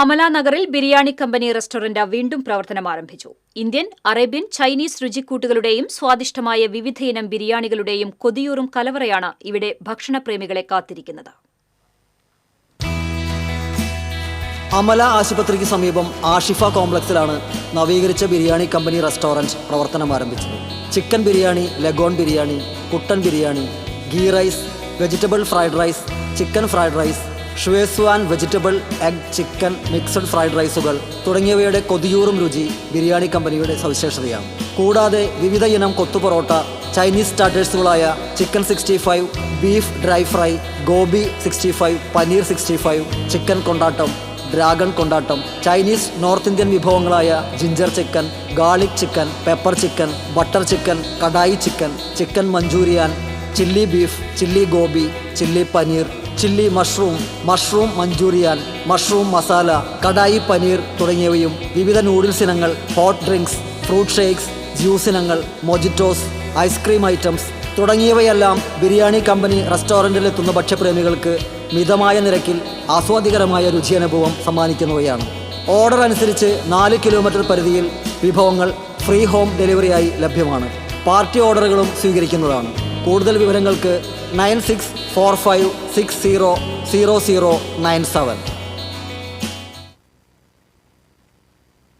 അമല നഗറിൽ biryani company restaurant വീണ്ടും പ്രവർത്തനം ആരംഭിച്ചു. ഇന്ത്യൻ അറേബ്യൻ ചൈനീസ് രുചിക്കൂട്ടുകളുടെയും സ്വാദിഷ്ടമായ വിവിധയിനം ബിരിയാണികളുടെയും കൊതിയൂറും കലവറയാണ് ഇവിടെ ഭക്ഷണപ്രേമികളെ കാത്തിരിക്കുന്നത്. അമല ആശുപത്രിക്ക് സമീപം ആഷിഫ കോംപ്ലക്സിലാണ് നവീകരിച്ച ബിരിയാണി കമ്പനി റെസ്റ്റോറന്റ് പ്രവർത്തനം ആരംഭിച്ചത്. ചിക്കൻ ബിരിയാണി ലഗോൺ ബിരിയാണി കുട്ടൻ biryani ghee rice vegetable fried rice chicken fried rice schezwan vegetable egg chicken mixed fried റൈസുകൾ തുടങ്ങിയവയുടെ കൊതിയൂറും രുചി ബിരിയാണി കമ്പനിയുടെ സവിശേഷതയാണ്. കൂടാതെ വിവിധ ഇനം kothu parotta Chinese സ്റ്റാർട്ടേഴ്സുകളായ chicken sixty five beef dry fry gobi sixty five paneer sixty five chicken കൊണ്ടാട്ടം dragon കൊണ്ടാട്ടം Chinese north Indian വിഭവങ്ങളായ ginger chicken garlic chicken pepper chicken butter chicken kadai chicken chicken manchurian chilli beef chilli gobi chilli paneer chilli mushroom mushroom manchurian mushroom masala kadai paneer തുടങ്ങിയവയും വിവിധ noodles ഇനങ്ങൾ hot drinks fruit shakes juice ഇനങ്ങൾ mojitos ice cream items തുടങ്ങിയവയെല്ലാം biryani company റെസ്റ്റോറന്റിലെത്തുന്ന ഭക്ഷ്യപ്രേമികൾക്ക് മിതമായ നിരക്കിൽ ആസ്വാദികരമായ രുചി അനുഭവം സമ്മാനിക്കുന്നവയാണ്. Order അനുസരിച്ച് നാല് കിലോമീറ്റർ പരിധിയിൽ വിഭവങ്ങൾ ഫ്രീ ഹോം ഡെലിവറിയായി ലഭ്യമാണ്. പാർട്ടി ഓർഡറുകളും സ്വീകരിക്കുന്നതാണ്. കൂടുതൽ വിവരങ്ങൾക്ക് nine six four five six zero zero zero nine seven